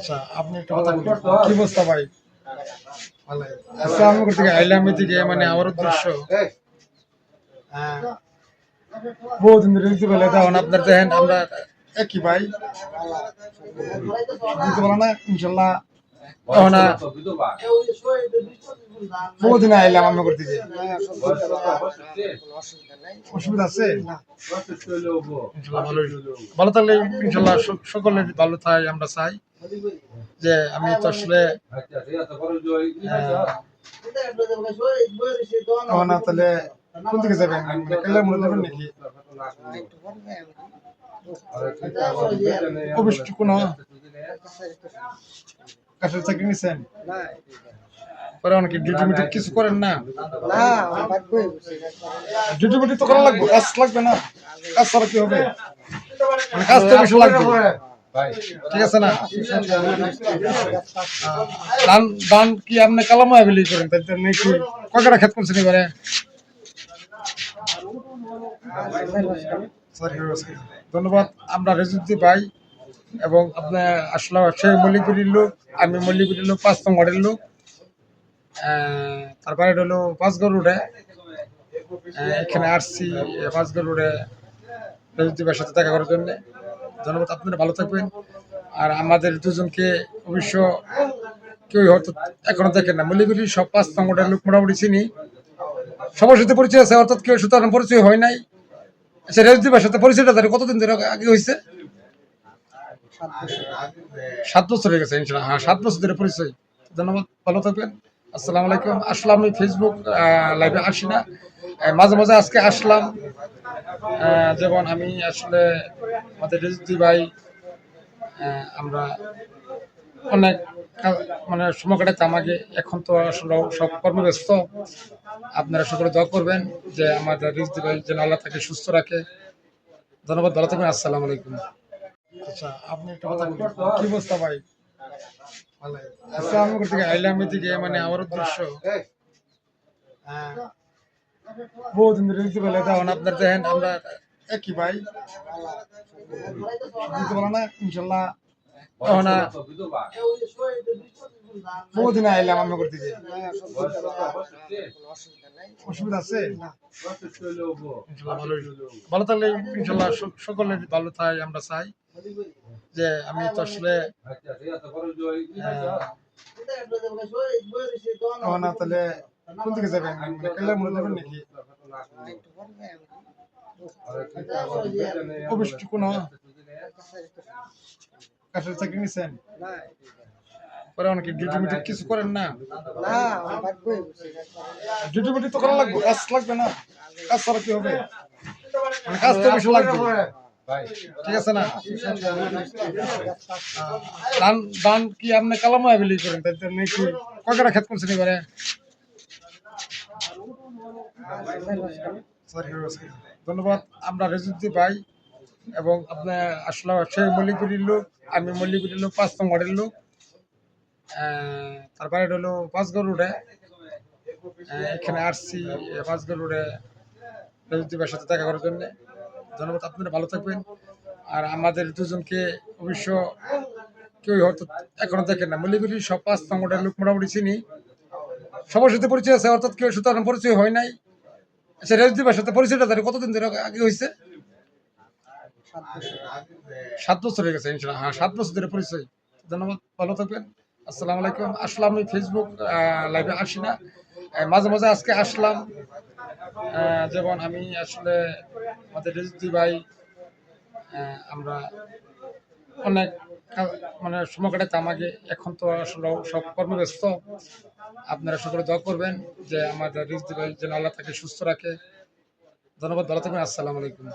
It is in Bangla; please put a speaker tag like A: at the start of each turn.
A: আচ্ছা আপনি একটা কথা বলুন। কি অবস্থা ভাই? ইসলাম থেকে আইলামি থেকে মানে আমার উদ্দেশ্য। হ্যাঁ, বহুদিন ধরে দিতে পারলে তখন আপনার দেখেন আমরা একই ভাই। দিতে পারলাম না ইনশাল্লাহ। তখন আর বহুদিন আইলাম আমি করতে গিয়ে অসুবিধা আছে? ভালো থাকলে ইনশাল্লাহ স- সকলে ভালো থাই আমরা চাই। যে আমি তো আসলে তাহলে কোন দিকে যাবেন? মানে যাবেন নাকি? মিউটি কিছু করেন না? ডিউটি মিউটি তো করা লাগবে, কাজ লাগবে না। কাজ ছাড়া কি হবে? মানে কাজ তো বেশি লাগবে। ঠিক আছে না? আহ, ধান ধান কি আপনি কালামা বিলি করেন? তাই তো নাকি কয়টা খেত করছেন এবারে? Sorry, sorry. ধন্যবাদ। আমরা রেজুদ্দি ভাই এবং আপনার আসলে সে লোক আমি মল্লিগুড়ির লোক পাঁচ নং ওয়ার্ডের লোক। তারপরে হলো পাঁচগড় রোডে এখানে আসছি পাঁচগড় রোডে রেজুদ্দি ভাইয়ের সাথে দেখা করার জন্য। ধন্যবাদ আপনারা ভালো থাকবেন। আর আমাদের দুজনকে অবশ্য কেউ হয়তো এখনও দেখেন না। মল্লিগুড়ি সব পাঁচ ওয়ার্ডের লোক মোটামুটি চিনি। সবার সাথে পরিচয় আছে অর্থাৎ কেউ সুতরাং পরিচয় হয় নাই। আচ্ছা রেজুদ্দি ভাইয়ের সাথে পরিচয়টা তার কতদিন ধরে আগে হয়েছে? সাত বছর হয়ে গেছে ইনশাল্লাহ। হ্যাঁ সাত বছর ধরে পরিচয়। ধন্যবাদ ভালো থাকবেন। আসসালামু আলাইকুম। আসলে আমি ফেসবুক লাইভে আসি না। মাঝে মাঝে আজকে আসলাম। যেমন আমি আসলে আমাদের রেজুদ্দি ভাই আমরা অনেক মানে সময় কাটাতে আমাকে এখন তো আসলে সব কর্মব্যস্ত। আপনারা সকলে দোয়া করবেন যে আমাদের রিজদি ভাই যেন আল্লাহ তাকে সুস্থ রাখে। ধন্যবাদ ভালো থাকবেন আসসালামু আলাইকুম। আচ্ছা আপনি একটা কথা কি অবস্থা ভাই? থেকে আইলামি থেকে মানে আমার উদ্দেশ্য হ্যাঁ, বহুদিন ধরে দিতে পারলে তখন আপনার দেখেন আমরা একই ভাই। দিতে পারলাম না, ইনশাল্লাহ। ভালো থাকলে ইনশাল্লাহ স- সকলে ভালো থাই, আমরা চাই যে আমি তো আসলে তাহলে কোন দিকে যাবেন মানে কেল্লা মোড়ে যাবেন নাকি অবশ্যই কোনো কাঠের চাকরি নিছেন পরে অনেকে ডিউটি মিউটি কিছু করেন না ডিউটি মিউটি তো করা লাগবে কাজ লাগবে না কাজ ছাড়া কি হবে মানে কাজ তো বেশি লাগবে ঠিক আছে না ধান ধান কি আপনি কালামা বিলি করেন তাই তো নাকি কয়টা খেত করছেন এবারে. ধন্যবাদ। আমরা রেজুদ্দি ভাই এবং আপনার আসলে সে মল্লিগুড়ির লোক, আমি মল্লিগুড়ির লোক, পাঁচ নং ওয়ার্ডের লোক তারপরে হলো পাঁচগড় রোডে। এখানে আসছি পাঁচগড় রোডে রেজুদ্দি ভাইয়ের সাথে দেখা করার জন্য। ধন্যবাদ, আপনারা ভালো থাকবেন। আর আমাদের দুজনকে অবশ্য কেউ হয়তো এখনও দেখেন না। মল্লিগুড়ি সব পাঁচ নং ওয়ার্ডের লোক মোটামুটি চিনি। সবার সাথে পরিচয় আছে অর্থাৎ কেউ সুতরাং পরিচয় হয় নাই। আচ্ছা রেজুদ্দি সাথে পরিচয়টা তার কতদিন ধরে আগে হয়েছে? সাত বছর হয়ে গেছে ইনশাল্লাহ। হ্যাঁ সাত বছর ধরে পরিচয়। ধন্যবাদ ভালো থাকবেন। আসসালামু আলাইকুম। আসলে আমি ফেসবুক লাইভে আসি না। মাঝে মাঝে আজকে আসলাম। যেমন আমি আসলে আমাদের রেজুদ্দি ভাই আমরা অনেক মানে সময় কাটাতে আমাকে এখন তো আসলে সব কর্মব্যস্ত। আপনারা সকলে দোয়া করবেন যে আমাদের রিজ যেন আল্লাহ তাকে সুস্থ রাখে। ধন্যবাদ, ভালো থাকবেন, আসসালামু আলাইকুম।